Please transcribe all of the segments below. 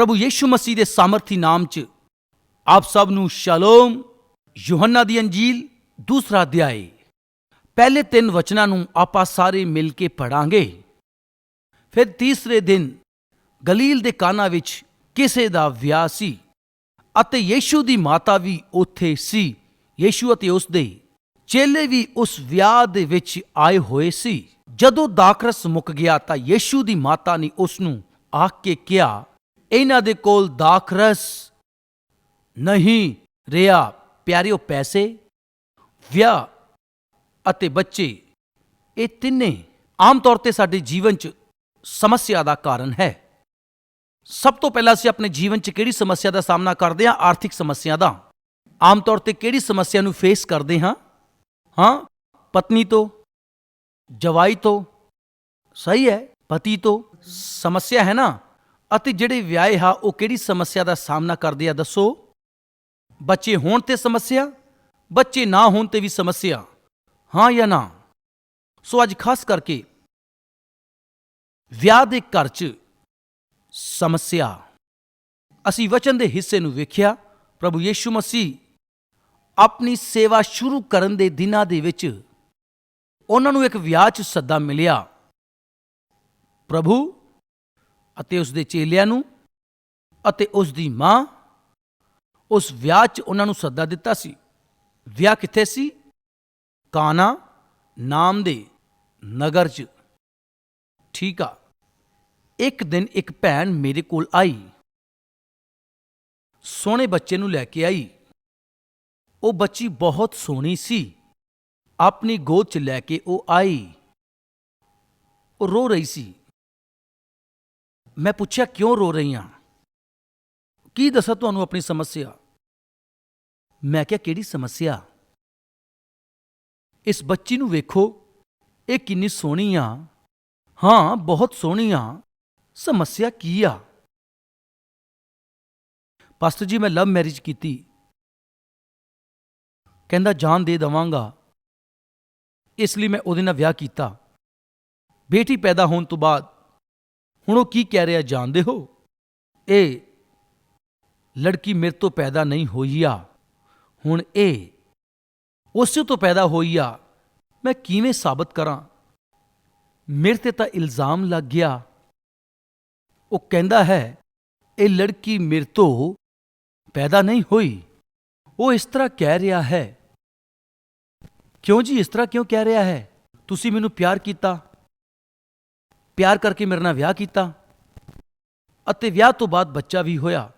ਪ੍ਰਭੂ ਯੀਸ਼ੂ ਮਸੀਹ ਦੇ ਸਾਮਰਥੀ ਨਾਮ 'ਚ ਆਪ ਸਭ ਨੂੰ ਸ਼ਾਲੋਮ, ਯੋਹੰਨਾ ਦੀ ਅੰਜੀਲ, ਦੂਸਰਾ ਅਧਿਆਇ ਪਹਿਲੇ ਤਿੰਨ ਵਚਨਾਂ ਨੂੰ ਆਪਾਂ ਸਾਰੇ ਮਿਲ ਕੇ ਪੜਾਂਗੇ ਫਿਰ ਤੀਸਰੇ ਦਿਨ ਗਲੀਲ ਦੇ ਕਾਨਾ ਵਿੱਚ ਕਿਸੇ ਦਾ ਵਿਆਹ ਸੀ ਅਤੇ ਯੀਸ਼ੂ ਦੀ ਮਾਤਾ ਵੀ ਉੱਥੇ ਸੀ। ਯੀਸ਼ੂ ਅਤੇ ਉਸ ਦੇ ਚੇਲੇ ਵੀ ਉਸ ਵਿਆਹ ਦੇ ਵਿੱਚ ਆਏ ਹੋਏ ਸੀ। ਜਦੋਂ ਦਾਖਰਸ ਮੁੱਕ ਗਿਆ ਤਾਂ ਯੀਸ਼ੂ ਦੀ ਮਾਤਾ ਨੇ ਉਸ ਨੂੰ ਆਖ ਕੇ ਕਿਹਾ ਇਹਨਾਂ ਦੇ ਕੋਲ ਦਾਖਰਸ ਨਹੀਂ ਰਿਹਾ। ਪਿਆਰਿਓ, ਪੈਸੇ, ਵਿਆਹ ਅਤੇ ਬੱਚੇ, ਇਹ ਤਿੰਨੇ ਆਮ ਤੌਰ ਤੇ ਸਾਡੇ ਜੀਵਨ 'ਚ ਸਮੱਸਿਆ ਦਾ ਕਾਰਨ ਹੈ। ਸਭ ਤੋਂ ਪਹਿਲਾਂ ਅਸੀਂ ਆਪਣੇ ਜੀਵਨ 'ਚ ਕਿਹੜੀ ਸਮੱਸਿਆ ਦਾ ਸਾਹਮਣਾ ਕਰਦੇ ਹਾਂ? ਆਰਥਿਕ ਸਮੱਸਿਆ ਦਾ। ਆਮ ਤੌਰ ਤੇ ਕਿਹੜੀ ਸਮੱਸਿਆ ਨੂੰ ਫੇਸ ਕਰਦੇ ਹਾਂ? ਹਾਂ, ਪਤਨੀ ਤੋਂ, ਜਵਾਈ ਤੋਂ, ਸਹੀ ਹੈ, ਪਤੀ ਤੋਂ ਸਮੱਸਿਆ ਹੈ ਨਾ? ਅਤੇ ਜਿਹੜੇ ਵਿਆਹੇ ਆ, ਉਹ ਕਿਹੜੀ ਸਮੱਸਿਆ ਦਾ ਸਾਹਮਣਾ ਕਰਦੇ ਆ, ਦੱਸੋ? ਬੱਚੇ ਹੋਣ ਤੇ ਸਮੱਸਿਆ, ਬੱਚੇ ਨਾ ਹੋਣ ਤੇ ਵੀ ਸਮੱਸਿਆ, ਹਾਂ ਜਾਂ ਨਾ? ਸੋ ਅੱਜ ਖਾਸ ਕਰਕੇ ਵਿਆਹ ਦੇ ਘਰ 'ਚ ਸਮੱਸਿਆ। ਅਸੀਂ ਵਚਨ ਦੇ ਹਿੱਸੇ ਨੂੰ ਵੇਖਿਆ, ਪ੍ਰਭੂ ਯੀਸ਼ੂ ਮਸੀਹ ਆਪਣੀ ਸੇਵਾ ਸ਼ੁਰੂ ਕਰਨ ਦੇ ਦਿਨਾਂ ਦੇ ਵਿੱਚ ਉਹਨਾਂ ਨੂੰ ਇੱਕ ਵਿਆਹ 'ਚ ਸੱਦਾ ਮਿਲਿਆ। ਪ੍ਰਭੂ ਅਤੇ ਉਸ ਦੇ ਚੇਲਿਆਂ ਨੂੰ ਅਤੇ ਉਸ ਦੀ ਮਾਂ। ਉਸ ਵਿਆਹ 'ਚ ਉਹਨਾਂ ਨੂੰ ਸੱਦਾ ਦਿੱਤਾ ਸੀ। ਵਿਆਹ ਕਿੱਥੇ ਸੀ? ਕਾਨਾ ਨਾਮ ਦੇ ਨਗਰ 'ਚ। ਠੀਕ ਆ। ਇੱਕ ਦਿਨ ਇੱਕ ਭੈਣ ਮੇਰੇ ਕੋਲ ਆਈ। ਸੋਹਣੇ ਬੱਚੇ ਨੂੰ ਲੈ ਕੇ ਆਈ। ਉਹ ਬੱਚੀ ਬਹੁਤ ਸੋਹਣੀ ਸੀ। ਆਪਣੀ ਗੋਦ 'ਚ ਲੈ ਕੇ ਉਹ ਆਈ। ਉਹ ਰੋ ਰਹੀ ਸੀ। ਮੈਂ ਪੁੱਛਿਆ, ਕਿਉਂ ਰੋ ਰਹੀ ਹਾਂ ਕੀ ਦੱਸਾਂ ਤੁਹਾਨੂੰ ਆਪਣੀ ਸਮੱਸਿਆ? ਮੈਂ ਕਿਹਾ, ਕਿਹੜੀ ਸਮੱਸਿਆ? ਇਸ ਬੱਚੀ ਨੂੰ ਵੇਖੋ, ਇਹ ਕਿੰਨੀ ਸੋਹਣੀ ਆ। ਹਾਂ, ਬਹੁਤ ਸੋਹਣੀ ਆ। ਸਮੱਸਿਆ ਕੀ ਆ? ਪਾਸਟਰ ਜੀ, ਮੈਂ ਲਵ ਮੈਰਿਜ ਕੀਤੀ। ਕਹਿੰਦਾ, ਜਾਨ ਦੇ ਦਵਾਂਗਾ। ਇਸ ਲਈ ਮੈਂ ਉਹਦੇ ਨਾਲ ਵਿਆਹ ਕੀਤਾ। ਬੇਟੀ ਪੈਦਾ ਹੋਣ ਤੋਂ ਬਾਅਦ ਹੁਣ ਉਹ ਕੀ ਕਹਿ ਰਿਹਾ ਜਾਣਦੇ ਹੋ? ਇਹ ਲੜਕੀ ਮੇਰੇ ਤੋਂ ਪੈਦਾ ਨਹੀਂ ਹੋਈ ਆ। ਹੁਣ ਇਹ ਉਸੇ ਤੋਂ ਪੈਦਾ ਹੋਈ ਆ। ਮੈਂ ਕਿਵੇਂ ਸਾਬਤ ਕਰਾਂ? ਮੇਰੇ ਤੇ ਤਾਂ ਇਲਜ਼ਾਮ ਲੱਗ ਗਿਆ। ਉਹ ਕਹਿੰਦਾ ਹੈ, ਇਹ ਲੜਕੀ ਮੇਰੇ ਤੋਂ ਪੈਦਾ ਨਹੀਂ ਹੋਈ। ਉਹ ਇਸ ਤਰ੍ਹਾਂ ਕਹਿ ਰਿਹਾ ਹੈ। ਕਿਉਂ ਜੀ ਇਸ ਤਰ੍ਹਾਂ ਕਿਉਂ ਕਹਿ ਰਿਹਾ ਹੈ? ਤੁਸੀਂ ਮੈਨੂੰ ਪਿਆਰ ਕੀਤਾ। ਪਿਆਰ ਕਰਕੇ ਮੇਰੇ ਨਾਲ ਵਿਆਹ ਕੀਤਾ ਅਤੇ ਵਿਆਹ ਤੋਂ ਬਾਅਦ ਬੱਚਾ ਵੀ ਹੋਇਆ।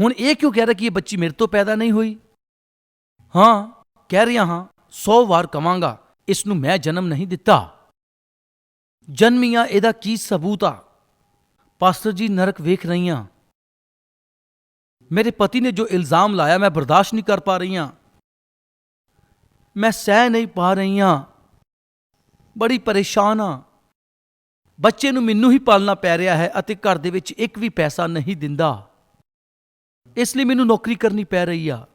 ਹੁਣ ਇਹ ਕਿਉਂ ਕਹਿ ਰਿਹਾ ਕਿ ਇਹ ਬੱਚੀ ਮੇਰੇ ਤੋਂ ਪੈਦਾ ਨਹੀਂ ਹੋਈ? ਹਾਂ, ਕਹਿ ਰਿਹਾ ਹਾਂ 100 ਵਾਰ ਕਵਾਂਗਾ ਇਸ ਨੂੰ ਮੈਂ ਜਨਮ ਨਹੀਂ ਦਿੱਤਾ। ਜਨਮੀਆਂ, ਇਹਦਾ ਕੀ ਸਬੂਤ ਆ? ਪਾਸਟਰ ਜੀ, ਨਰਕ ਵੇਖ ਰਹੀਆਂ। ਮੇਰੇ ਪਤੀ ਨੇ ਜੋ ਇਲਜ਼ਾਮ ਲਾਇਆ, ਮੈਂ ਬਰਦਾਸ਼ਤ ਨਹੀਂ ਕਰ ਪਾ ਰਹੀ ਹਾਂ ਮੈਂ ਸਹਿ ਨਹੀਂ ਪਾ ਰਹੀ ਹਾਂ ਬੜੀ ਪਰੇਸ਼ਾਨ ਆ ਬੱਚੇ ਨੂੰ ਮੈਨੂੰ ਹੀ ਪਾਲਣਾ ਪੈ ਰਿਹਾ ਹੈ ਅਤੇ ਘਰ ਦੇ ਵਿੱਚ ਇੱਕ ਵੀ ਪੈਸਾ ਨਹੀਂ ਦਿੰਦਾ। ਇਸ ਲਈ ਮੈਨੂੰ ਨੌਕਰੀ ਕਰਨੀ ਪੈ ਰਹੀ ਆ।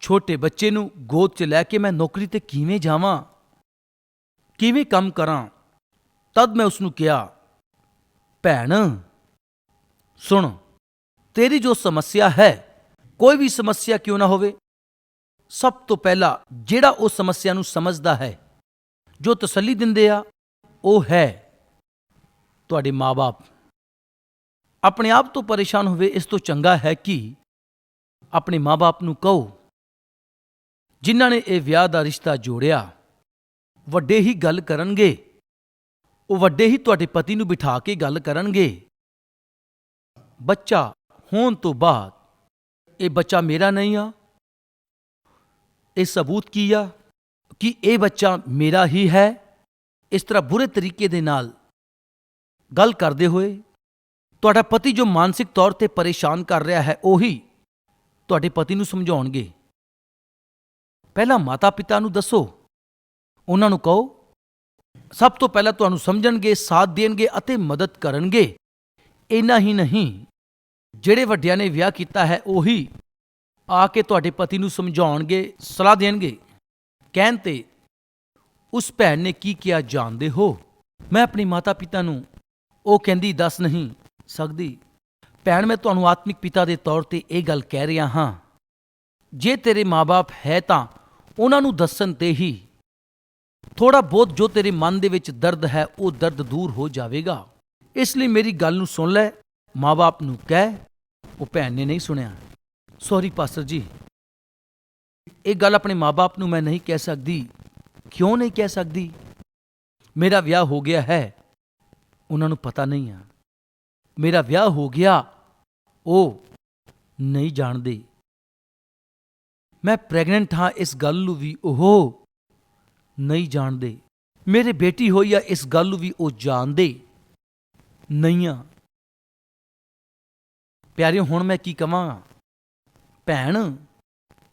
ਛੋਟੇ ਬੱਚੇ ਨੂੰ ਗੋਦ 'ਚ ਲੈ ਕੇ ਮੈਂ ਨੌਕਰੀ ਤੇ ਕਿਵੇਂ ਜਾਵਾਂ? ਕਿਵੇਂ ਕੰਮ ਕਰਾਂ? ਤਦ ਮੈਂ ਉਸ ਨੂੰ ਕਿਹਾ, ਭੈਣ, ਸੁਣ, ਤੇਰੀ ਜੋ ਸਮੱਸਿਆ ਹੈ, ਕੋਈ ਵੀ ਸਮੱਸਿਆ ਕਿਉਂ ਨਾ ਹੋਵੇ? ਸਭ ਤੋਂ ਪਹਿਲਾਂ ਜਿਹੜਾ ਉਹ ਸਮੱਸਿਆ ਨੂੰ ਸਮਝਦਾ ਹੈ, ਜੋ ਤਸੱਲੀ ਦਿੰਦੇ ਆ, ਉਹ ਹੈ ਤੁਹਾਡੇ ਮਾਪੇ ਆਪਣੇ ਆਪ ਤੋਂ ਪਰੇਸ਼ਾਨ ਹੋਵੇ, ਇਸ ਤੋਂ ਚੰਗਾ ਹੈ ਕਿ? ਆਪਣੇ ਮਾਪੇ ਨੂੰ ਕਹੋ, ਜਿਨ੍ਹਾਂ ਨੇ ਇਹ ਵਿਆਹ ਦਾ ਰਿਸ਼ਤਾ ਜੋੜਿਆ, ਵੱਡੇ ਹੀ ਗੱਲ ਕਰਨਗੇ। ਉਹ ਵੱਡੇ ਹੀ ਤੁਹਾਡੇ ਪਤੀ ਨੂੰ ਬਿਠਾ ਕੇ ਗੱਲ ਕਰਨਗੇ। ਬੱਚਾ ਹੋਣ ਤੋਂ ਬਾਅਦ, ਇਹ ਬੱਚਾ ਮੇਰਾ ਨਹੀਂ ਆ। ਇਹ ਸਬੂਤ ਕੀ ਆ? ਕਿ ਇਹ ਬੱਚਾ ਮੇਰਾ ਹੀ ਹੈ? ਇਸ ਤਰ੍ਹਾਂ ਬੁਰੇ ਤਰੀਕੇ ਦੇ ਨਾਲ ਗੱਲ ਕਰਦੇ ਹੋਏ, ਤੁਹਾਡਾ ਪਤੀ ਜੋ ਮਾਨਸਿਕ ਤੌਰ ਤੇ ਪਰੇਸ਼ਾਨ ਕਰ ਰਿਹਾ ਹੈ, ਉਹੀ ਤੁਹਾਡੇ ਪਤੀ ਨੂੰ ਸਮਝਾਉਣਗੇ। ਪਹਿਲਾਂ ਮਾਤਾ-ਪਿਤਾ ਨੂੰ ਦੱਸੋ। ਉਹਨਾਂ ਨੂੰ ਕਹੋ, ਸਭ ਤੋਂ ਪਹਿਲਾਂ ਤੁਹਾਨੂੰ ਸਮਝਣਗੇ, ਸਾਥ ਦੇਣਗੇ ਅਤੇ ਮਦਦ ਕਰਨਗੇ। ਇੰਨਾ ਹੀ ਨਹੀਂ, ਜਿਹੜੇ ਵੱਡਿਆਂ ਨੇ ਵਿਆਹ ਕੀਤਾ ਹੈ, ਉਹੀ ਆ ਕੇ ਤੁਹਾਡੇ ਪਤੀ ਨੂੰ ਸਮਝਾਉਣਗੇ, ਸਲਾਹ ਦੇਣਗੇ। ਕਹਿਣ ਤੇ, ਉਸ ਭੈਣ ਨੇ ਕੀ ਕਿਹਾ, ਜਾਣਦੇ ਹੋ। ਮੈਂ ਆਪਣੀ ਮਾਤਾ ਪਿਤਾ ਨੂੰ ਉਹ ਕਹਿੰਦੀ, ਦੱਸ ਨਹੀਂ ਸਕਦੀ। ਭੈਣ, ਮੈਂ ਤੁਹਾਨੂੰ ਆਤਮਿਕ ਪਿਤਾ ਦੇ ਤੌਰ ਤੇ ਇਹ ਗੱਲ ਕਹਿ ਰਿਹਾ ਹਾਂ। ਜੇ ਤੇਰੇ ਮਾਪੇ ਹੈ ਤਾਂ ਉਹਨਾਂ ਨੂੰ ਦੱਸਣ ਤੇ ਹੀ। ਥੋੜਾ ਬਹੁਤ ਜੋ ਤੇਰੇ ਮਨ ਦੇ ਵਿੱਚ ਦਰਦ ਹੈ, ਉਹ ਦਰਦ ਦੂਰ ਹੋ ਜਾਵੇਗਾ। ਇਸ ਲਈ ਮੇਰੀ ਗੱਲ ਨੂੰ ਸੁਣ ਲੈ। ਮਾਪੇ ਨੂੰ ਕਹਿ। ਉਹ ਭੈਣ ਨੇ ਨਹੀਂ ਸੁਣਿਆ। ਸੌਰੀ ਪਾਸਟਰ ਜੀ। ਇਹ ਗੱਲ ਆਪਣੇ ਮਾਪੇ ਨੂੰ ਮੈਂ ਨਹੀਂ ਕਹਿ ਸਕਦੀ। ਕਿਉਂ ਨਹੀਂ ਕਹਿ ਸਕਦੀ? ਮੇਰਾ ਵਿਆਹ ਹੋ ਗਿਆ ਹੈ। ਉਹਨਾਂ ਨੂੰ ਪਤਾ ਨਹੀਂ ਆ। ਮੇਰਾ ਵਿਆਹ ਹੋ ਗਿਆ, ਉਹ ਨਹੀਂ ਜਾਣਦੇ। ਮੈਂ ਪ੍ਰੈਗਨੈਂਟ ਹਾਂ, ਇਸ ਗੱਲ ਨੂੰ ਵੀ ਉਹ ਨਹੀਂ ਜਾਣਦੇ। ਮੇਰੇ ਬੇਟੀ ਹੋਈ ਆ, ਇਸ ਗੱਲ ਨੂੰ ਵੀ ਉਹ ਜਾਣਦੇ ਨਹੀਂ ਆ। ਪਿਆਰੇ ਹੁਣ ਮੈਂ ਕੀ ਕਵਾਂ? ਭੈਣ,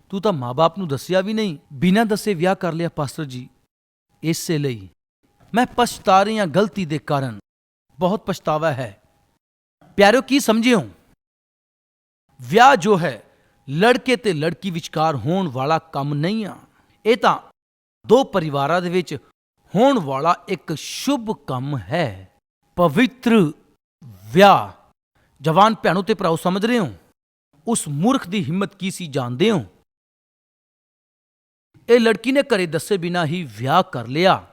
ਤੂੰ ਤਾਂ ਮਾਪੇ ਨੂੰ ਦੱਸਿਆ ਵੀ ਨਹੀਂ, ਬਿਨਾਂ ਦੱਸੇ ਵਿਆਹ ਕਰ ਲਿਆ ਪਾਸਟਰ ਜੀ। ਇਸੇ ਲਈ ਮੈਂ ਪਛਤਾ ਰਹੀ ਹਾਂ ਗਲਤੀ ਦੇ ਕਾਰਨ। ਬਹੁਤ ਪਛਤਾਵਾ ਹੈ ਪਿਆਰਿਓ ਕੀ ਸਮਝਿਓ ਵਿਆਹ ਜੋ ਹੈ ਲੜਕੇ ਤੇ ਲੜਕੀ ਵਿਚਕਾਰ ਹੋਣ ਵਾਲਾ ਕੰਮ ਨਹੀਂ ਆ ਇਹ ਤਾਂ ਦੋ ਪਰਿਵਾਰਾਂ ਦੇ ਵਿੱਚ ਹੋਣ ਵਾਲਾ ਇੱਕ ਸ਼ੁਭ ਕੰਮ ਹੈ ਪਵਿੱਤਰ ਵਿਆਹ ਜਵਾਨ ਭੈਣੋ ਤੇ ਭਰਾਓ ਸਮਝ ਰਹੇ ਹੋ ਉਸ ਮੂਰਖ ਦੀ ਹਿੰਮਤ ਕੀ ਸੀ ਜਾਣਦੇ ਹੋ ਇਹ ਲੜਕੀ ਨੇ ਘਰੇ ਦੱਸੇ ਬਿਨਾ ਹੀ ਵਿਆਹ ਕਰ ਲਿਆ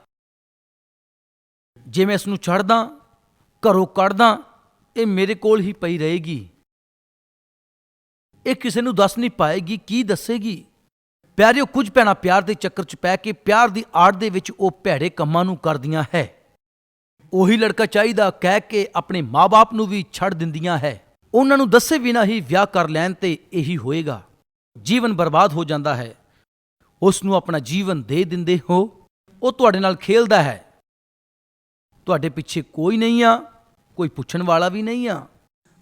ਜੇ ਮੈਂ ਇਸ ਨੂੰ ਛੱਡਦਾ ਘਰੋਂ ਕੱਢਦਾ, ਇਹ ਮੇਰੇ ਕੋਲ ਹੀ ਪਈ ਰਹੇਗੀ। ਇਹ ਕਿਸੇ ਨੂੰ ਦੱਸ ਨਹੀਂ ਪਾਏਗੀ, ਕੀ ਦੱਸੇਗੀ? ਪਿਆਰਿਓ, ਕੁਝ ਭੈਣਾਂ ਪਿਆਰ ਦੇ ਚੱਕਰ 'ਚ ਪੈ ਕੇ ਪਿਆਰ ਦੀ ਆੜ ਦੇ ਵਿੱਚ ਉਹ ਭੈੜੇ ਕੰਮਾਂ ਨੂੰ ਕਰਦੀਆਂ ਹੈ। ਉਹੀ ਲੜਕਾ ਚਾਹੀਦਾ ਕਹਿ ਕੇ ਆਪਣੇ ਮਾਪੇ ਨੂੰ ਵੀ ਛੱਡ ਦਿੰਦੀਆਂ ਹੈ। ਉਹਨਾਂ ਨੂੰ ਦੱਸੇ ਬਿਨਾ ਹੀ ਵਿਆਹ ਕਰ ਲੈਣ ਤੇ ਇਹੀ ਹੋਏਗਾ। ਜੀਵਨ ਬਰਬਾਦ ਹੋ ਜਾਂਦਾ ਹੈ। ਉਸ ਨੂੰ ਆਪਣਾ ਜੀਵਨ ਦੇ ਦਿੰਦੇ ਹੋ। ਉਹ ਤੁਹਾਡੇ ਨਾਲ ਖੇਲਦਾ ਹੈ। ਤੁਹਾਡੇ ਪਿੱਛੇ ਕੋਈ ਨਹੀਂ ਆ, ਕੋਈ ਪੁੱਛਣ ਵਾਲਾ ਵੀ ਨਹੀਂ ਆ।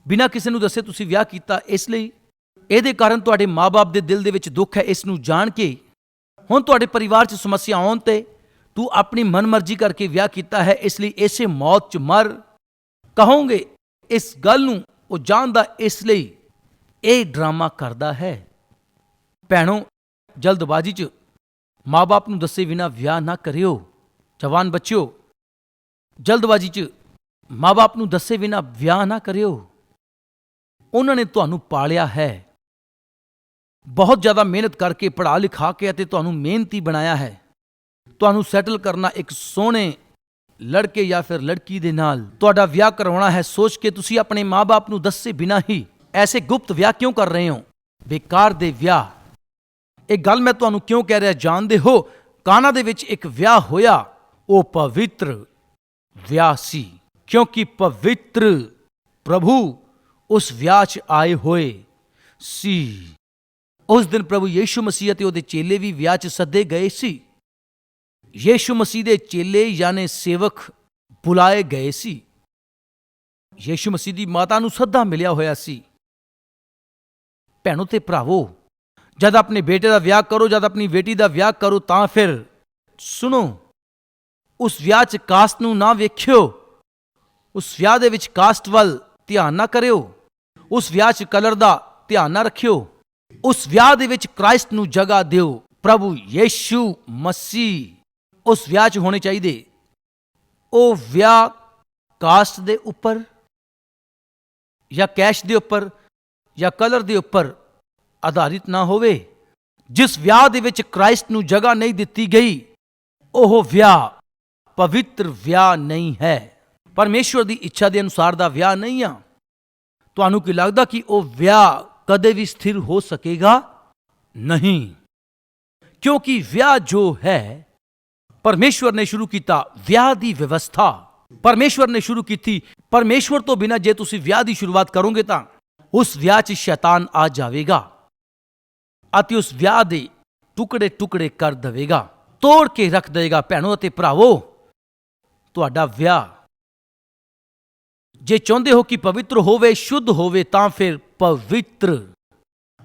ਬਿਨਾਂ ਕਿਸੇ ਨੂੰ ਦੱਸੇ ਤੁਸੀਂ ਵਿਆਹ ਕੀਤਾ ਇਸ ਲਈ। ਇਹਦੇ ਕਾਰਨ ਤੁਹਾਡੇ ਮਾਪੇ ਦੇ ਦਿਲ ਦੇ ਵਿੱਚ ਦੁੱਖ ਹੈ ਇਸ ਨੂੰ ਜਾਣ ਕੇ। ਹੁਣ ਤੁਹਾਡੇ ਪਰਿਵਾਰ 'ਚ ਸਮੱਸਿਆ ਆਉਣ ਤੇ ਤੂੰ ਆਪਣੀ ਮਨਮਰਜ਼ੀ ਕਰਕੇ ਵਿਆਹ ਕੀਤਾ ਹੈ, ਇਸ ਲਈ ਇਸੇ ਮੌਤ 'ਚ ਮਰ। ਕਹੋਗੇ, ਇਸ ਗੱਲ ਨੂੰ ਉਹ ਜਾਣਦਾ ਇਸ ਲਈ। ਇਹ ਡਰਾਮਾ ਕਰਦਾ ਹੈ। ਭੈਣੋ, ਜਲਦਬਾਜ਼ੀ 'ਚ ਮਾਪੇ ਨੂੰ ਦੱਸੇ ਬਿਨਾ ਵਿਆਹ ਨਾ ਕਰਿਓ। ਜਵਾਨ ਬੱਚਿਓ ਜਲਦਬਾਜ਼ੀ 'ਚ ਮਾਪੇ ਨੂੰ ਦੱਸੇ ਬਿਨਾ ਵਿਆਹ ਨਾ ਕਰਿਓ। ਉਹਨਾਂ ਨੇ ਤੁਹਾਨੂੰ ਪਾਲਿਆ ਹੈ। ਬਹੁਤ ਜ਼ਿਆਦਾ ਮਿਹਨਤ ਕਰਕੇ ਪੜ੍ਹਾ ਲਿਖਾ ਕੇ ਅਤੇ ਤੁਹਾਨੂੰ ਮਿਹਨਤੀ ਬਣਾਇਆ ਹੈ। ਤੁਹਾਨੂੰ ਸੈਟਲ ਕਰਨਾ ਇੱਕ ਸੋਹਣੇ ਲੜਕੇ ਜਾਂ ਫਿਰ ਲੜਕੀ ਦੇ ਨਾਲ ਤੁਹਾਡਾ ਵਿਆਹ ਕਰਵਾਉਣਾ ਹੈ। ਸੋਚ ਕੇ ਤੁਸੀਂ ਆਪਣੇ ਮਾਪੇ ਨੂੰ ਦੱਸੇ ਬਿਨਾ ਹੀ ਐਸੇ ਗੁਪਤ ਵਿਆਹ ਕਿਉਂ ਕਰ ਰਹੇ ਹੋ? ਬੇਕਾਰ ਦੇ ਵਿਆਹ। ਇਹ ਗੱਲ ਮੈਂ ਤੁਹਾਨੂੰ ਕਿਉਂ ਕਹਿ ਰਿਹਾ? ਜਾਣਦੇ ਹੋ, ਕਾਨਾ ਦੇ ਵਿੱਚ ਇੱਕ ਵਿਆਹ ਹੋਇਆ। ਉਹ ਪਵਿੱਤਰ ਵਿਆਹ ਸੀ ਕਿਉਂਕਿ ਪਵਿੱਤਰ ਪ੍ਰਭੂ ਉਸ ਵਿਆਹ 'ਚ ਆਏ ਹੋਏ ਸੀ ਉਸ ਦਿਨ ਪ੍ਰਭੂ ਯੀਸ਼ੂ ਮਸੀਹ ਅਤੇ ਉਹਦੇ ਚੇਲੇ ਵੀ ਵਿਆਹ 'ਚ ਸੱਦੇ ਗਏ ਸੀ ਯੀਸ਼ੂ ਮਸੀਹ ਦੇ ਚੇਲੇ ਯਾਨੀ ਸੇਵਕ ਬੁਲਾਏ ਗਏ ਸੀ ਯੀਸ਼ੂ ਮਸੀਹ ਦੀ ਮਾਤਾ ਨੂੰ ਸੱਦਾ ਮਿਲਿਆ ਹੋਇਆ ਸੀ ਭੈਣੋ ਤੇ ਭਰਾਵੋ ਜਦ ਆਪਣੇ ਬੇਟੇ ਦਾ ਵਿਆਹ ਕਰੋ ਜਦ ਆਪਣੀ ਬੇਟੀ ਦਾ ਵਿਆਹ ਕਰੋ ਤਾਂ ਫਿਰ ਸੁਣੋ ਉਸ ਵਿਆਹ 'ਚ ਕਾਸਟ ਨੂੰ ਨਾ ਵੇਖਿਓ। ਉਸ ਵਿਆਹ ਦੇ ਵਿੱਚ ਕਾਸਟ ਵੱਲ ਧਿਆਨ ਨਾ ਕਰਿਓ। ਉਸ ਵਿਆਹ 'ਚ ਕਲਰ ਦਾ ਧਿਆਨ ਨਾ ਰੱਖਿਓ। ਉਸ ਵਿਆਹ ਦੇ ਵਿੱਚ ਕ੍ਰਾਈਸਟ ਨੂੰ ਜਗ੍ਹਾ ਦਿਓ, ਪ੍ਰਭੂ ਯੀਸ਼ੂ ਮਸੀਹ। ਉਸ ਵਿਆਹ 'ਚ ਹੋਣੇ ਚਾਹੀਦੇ। ਉਹ ਵਿਆਹ ਕਾਸਟ ਦੇ ਉੱਪਰ ਜਾਂ ਕੈਸ਼ ਦੇ ਉੱਪਰ ਜਾਂ ਕਲਰ ਦੇ ਉੱਪਰ ਆਧਾਰਿਤ ਨਾ ਹੋਵੇ। ਜਿਸ ਵਿਆਹ ਦੇ ਵਿੱਚ ਕ੍ਰਾਈਸਟ ਨੂੰ ਜਗ੍ਹਾ ਨਹੀਂ ਦਿੱਤੀ ਗਈ, ਉਹ ਵਿਆਹ ਪਵਿੱਤਰ ਵਿਆਹ ਨਹੀਂ ਹੈ। ਪਰਮੇਸ਼ਵਰ ਦੀ ਇੱਛਾ ਦੇ ਅਨੁਸਾਰ ਦਾ ਵਿਆਹ ਨਹੀਂ ਆ। ਤੁਹਾਨੂੰ ਕੀ ਲੱਗਦਾ ਕਿ ਉਹ ਵਿਆਹ ਕਦੇ ਵੀ ਸਥਿਰ ਹੋ ਸਕੇਗਾ? ਨਹੀਂ। ਕਿਉਂਕਿ ਵਿਆਹ ਜੋ ਹੈ ਪਰਮੇਸ਼ਵਰ ਨੇ ਸ਼ੁਰੂ ਕੀਤਾ ਵਿਆਹ ਦੀ ਵਿਵਸਥਾ। ਪਰਮੇਸ਼ਵਰ ਨੇ ਸ਼ੁਰੂ ਕੀਤੀ ਪਰਮੇਸ਼ਵਰ ਤੋਂ ਬਿਨਾ ਜੇ ਤੁਸੀਂ ਵਿਆਹ ਦੀ ਸ਼ੁਰੂਆਤ ਕਰੋਗੇ ਤਾਂ ਉਸ ਵਿਆਹ 'ਚ ਸ਼ੈਤਾਨ ਆ ਜਾਵੇਗਾ ਅਤੇ ਉਸ ਵਿਆਹ ਦੇ ਟੁਕੜੇ ਟੁਕੜੇ ਕਰ ਦੇਵੇਗਾ। ਤੋੜ ਕੇ ਰੱਖ ਦੇਵੇਗਾ, ਭੈਣੋ ਅਤੇ ਭਰਾਵੋ। ਤੁਹਾਡਾ ਵਿਆਹ। ਜੇ ਚਾਹੁੰਦੇ ਹੋ ਕਿ ਪਵਿੱਤਰ ਹੋਵੇ, ਸ਼ੁੱਧ ਹੋਵੇ, ਤਾਂ ਫਿਰ ਪਵਿੱਤਰ।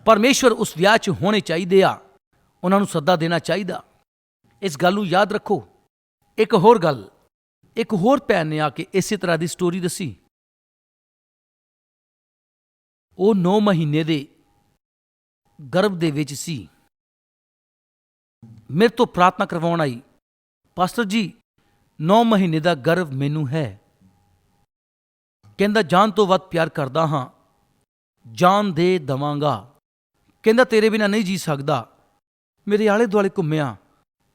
ਪਰਮੇਸ਼ਵਰ ਉਸ ਵਿਆਹ 'ਚ ਹੋਣੇ ਚਾਹੀਦੇ ਆ। ਉਹਨਾਂ ਨੂੰ ਸੱਦਾ ਦੇਣਾ ਚਾਹੀਦਾ। ਇਸ ਗੱਲ ਨੂੰ ਯਾਦ ਰੱਖੋ। ਇੱਕ ਹੋਰ ਗੱਲ, ਇੱਕ ਹੋਰ ਭੈਣ ਨੇ ਆ ਕੇ ਇਸੇ ਤਰ੍ਹਾਂ ਦੀ ਸਟੋਰੀ ਦੱਸੀ। ਉਹ 9 ਮਹੀਨੇ ਦੇ ਗਰਭ ਦੇ ਵਿੱਚ ਸੀ। ਮੇਰੇ ਤੋਂ ਪ੍ਰਾਰਥਨਾ ਕਰਵਾਉਣ ਆਈ। ਪਾਸਟਰ ਜੀ 9 ਮਹੀਨੇ ਦਾ ਗਰਭ ਮੈਨੂੰ ਹੈ। ਕਹਿੰਦਾ, ਜਾਨ ਤੋਂ ਵੱਧ ਪਿਆਰ ਕਰਦਾ ਹਾਂ। ਜਾਨ ਦੇ ਦਵਾਂਗਾ। ਕਹਿੰਦਾ, ਤੇਰੇ ਬਿਨਾ ਨਹੀਂ ਜੀ ਸਕਦਾ। ਮੇਰੇ ਆਲੇ ਦੁਆਲੇ ਘੁੰਮਿਆ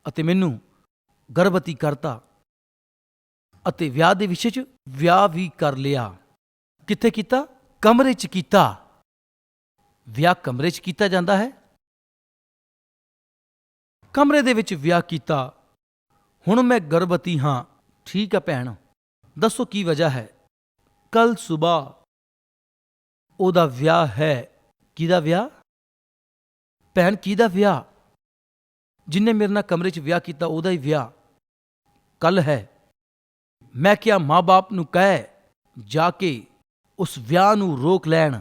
ਅਤੇ ਮੈਨੂੰ ਗਰਭਵਤੀ ਕਰਤਾ ਅਤੇ ਵਿਆਹ ਦੇ ਵਿਸ਼ੇ 'ਚ ਵਿਆਹ ਵੀ ਕਰ ਲਿਆ। ਕਿੱਥੇ ਕੀਤਾ? ਕਮਰੇ 'ਚ ਕੀਤਾ। ਵਿਆਹ ਕਮਰੇ 'ਚ ਕੀਤਾ ਜਾਂਦਾ ਹੈ। ਕਮਰੇ ਦੇ ਵਿੱਚ ਵਿਆਹ ਕੀਤਾ। ਹੁਣ ਮੈਂ ਗਰਭਵਤੀ ਹਾਂ। ਠੀਕ ਹੈ ਭੈਣ। ਦੱਸੋ ਕੀ ਵਜ੍ਹਾ ਹੈ? ਕੱਲ ਸਵੇਰ ਉਹਦਾ ਵਿਆਹ ਹੈ। ਕਿਹਦਾ ਵਿਆਹ? ਭੈਣ, ਕਿਹਦਾ ਵਿਆਹ? ਜਿਨੇ ਮੇਰੇ ਨਾਲ ਕਮਰੇ 'ਚ ਵਿਆਹ ਕੀਤਾ, ਉਹਦਾ ਹੀ ਵਿਆਹ। ਕੱਲ ਹੈ। ਮੈਂ ਕਿਹਾ, ਮਾਂ-ਬਾਪ ਨੂੰ ਕਹਿ, ਜਾ ਕੇ ਉਸ ਵਿਆਹ ਨੂੰ ਰੋਕ ਲੈਣ।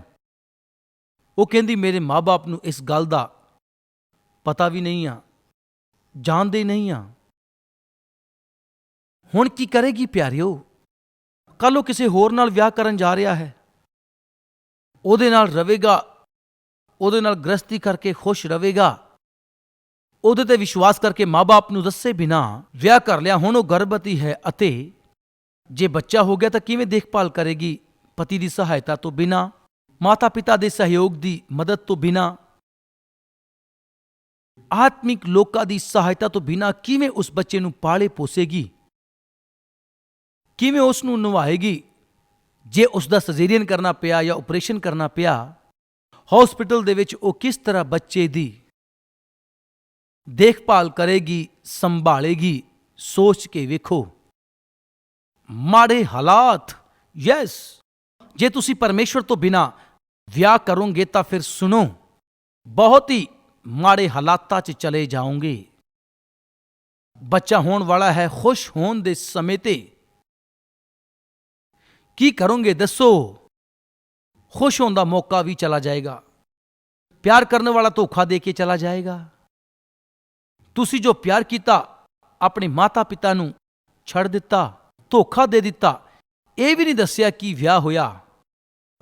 ਉਹ ਕਹਿੰਦੀ, ਮੇਰੇ ਮਾਂ-ਬਾਪ ਨੂੰ ਇਸ ਗੱਲ ਦਾ ਪਤਾ ਵੀ ਨਹੀਂ ਆ। ਜਾਣਦੇ ਨਹੀਂ ਆ। ਹੁਣ ਕੀ ਕਰੇਗੀ ਪਿਆਰਿਓ? ਕੱਲ ਉਹ ਕਿਸੇ ਹੋਰ ਨਾਲ ਵਿਆਹ ਕਰਨ ਜਾ ਰਿਹਾ ਹੈ। ਉਹਦੇ ਨਾਲ ਰਵੇਗਾ। ਉਹਦੇ ਨਾਲ ਗ੍ਰਸਤੀ ਕਰਕੇ ਖੁਸ਼ ਰਵੇਗਾ। ਉਹਦੇ ਤੇ ਵਿਸ਼ਵਾਸ ਕਰਕੇ ਮਾਪੇ ਨੂੰ ਦੱਸੇ ਬਿਨਾ ਵਿਆਹ ਕਰ ਲਿਆ। ਹੁਣ ਉਹ ਗਰਭਵਤੀ ਹੈ ਅਤੇ ਜੇ ਬੱਚਾ ਹੋ ਗਿਆ ਤਾਂ ਕਿਵੇਂ ਦੇਖਭਾਲ ਕਰੇਗੀ? ਪਤੀ ਦੀ ਸਹਾਇਤਾ ਤੋਂ ਬਿਨਾ ਮਾਤਾ ਪਿਤਾ ਦੇ ਸਹਿਯੋਗ ਦੀ ਮਦਦ ਤੋਂ ਬਿਨਾ, ਆਤਮਿਕ ਲੋਕਾਂ ਦੀ ਸਹਾਇਤਾ ਤੋਂ ਬਿਨਾ ਕਿਵੇਂ ਉਸ ਬੱਚੇ ਨੂੰ ਪਾਲੇ ਪੋਸੇਗੀ? ਕਿਵੇਂ ਉਸ ਨੂੰ ਨਵਾਏਗੀ? ਜੇ ਉਸ ਦਾ ਸਰਜਰੀਅਨ ਕਰਨਾ ਪਿਆ ਜਾਂ ਆਪਰੇਸ਼ਨ ਕਰਨਾ ਪਿਆ ਹਸਪੀਟਲ ਦੇ ਵਿੱਚ ਉਹ ਕਿਸ ਤਰ੍ਹਾਂ ਬੱਚੇ ਦੀ ਦੇਖਭਾਲ ਕਰੇਗੀ, ਸੰਭਾਲੇਗੀ, ਸੋਚ ਕੇ ਵੇਖੋ। ਮਾੜੇ ਹਾਲਾਤ ਯੈਸ ਜੇ ਤੁਸੀਂ ਪਰਮੇਸ਼ਵਰ ਤੋਂ ਬਿਨਾ ਵਿਆਹ ਕਰੋਗੇ ਤਾਂ ਫਿਰ ਸੁਣੋ, ਬਹੁਤ ਹੀ ਮਾੜੇ ਹਾਲਾਤਾਂ 'ਚ ਚਲੇ ਜਾਓਗੇ। ਬੱਚਾ ਹੋਣ ਵਾਲਾ ਹੈ, ਖੁਸ਼ ਹੋਣ ਦੇ ਸਮੇਂ ਤੇ ਕੀ ਕਰੋਗੇ ਦੱਸੋ? ਖੁਸ਼ ਹੋਣ ਦਾ ਮੌਕਾ ਵੀ ਚਲਾ ਜਾਏਗਾ। ਪਿਆਰ ਕਰਨ ਵਾਲਾ ਧੋਖਾ ਦੇ ਕੇ ਚਲਾ ਜਾਏਗਾ। ਤੁਸੀਂ ਜੋ ਪਿਆਰ ਕੀਤਾ, ਆਪਣੇ ਮਾਤਾ ਪਿਤਾ ਨੂੰ ਛੱਡ ਦਿੱਤਾ, ਧੋਖਾ ਦੇ ਦਿੱਤਾ, ਇਹ ਵੀ ਨਹੀਂ ਦੱਸਿਆ ਕਿ ਵਿਆਹ ਹੋਇਆ।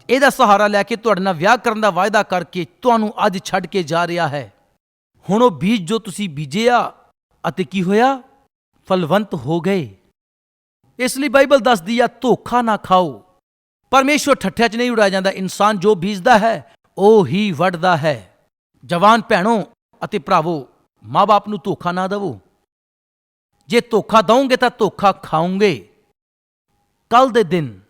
ਇਹਦਾ ਸਹਾਰਾ ਲੈ ਕੇ ਤੁਹਾਡੇ ਨਾਲ ਵਿਆਹ ਕਰਨ ਦਾ ਵਾਅਦਾ ਕਰਕੇ ਤੁਹਾਨੂੰ ਅੱਜ ਛੱਡ ਕੇ ਜਾ ਰਿਹਾ ਹੈ। ਹੁਣ ਉਹ ਬੀਜ ਜੋ ਤੁਸੀਂ ਬੀਜਿਆ ਅਤੇ ਕੀ ਹੋਇਆ? ਫਲਵੰਤ ਹੋ ਗਏ। ਇਸ ਲਈ ਬਾਈਬਲ ਦੱਸਦੀ ਆ, ਧੋਖਾ ਨਾ ਖਾਓ। ਪਰਮੇਸ਼ਵਰ ਠੱਠਿਆਂ 'ਚ ਨਹੀਂ ਉਡਾਇਆ ਜਾਂਦਾ। ਇਨਸਾਨ ਜੋ ਬੀਜਦਾ ਹੈ, ਉਹ ਹੀ ਵੱਢਦਾ ਹੈ। ਜਵਾਨ ਭੈਣੋ ਅਤੇ ਭਰਾਵੋ ਮਾਪੇ ਨੂੰ ਧੋਖਾ ਨਾ ਦਿਵੋ। ਜੇ ਧੋਖਾ ਦਵੋਗੇ ਤਾਂ ਧੋਖਾ ਖਾਓਗੇ। ਕੱਲ ਦੇ ਦਿਨ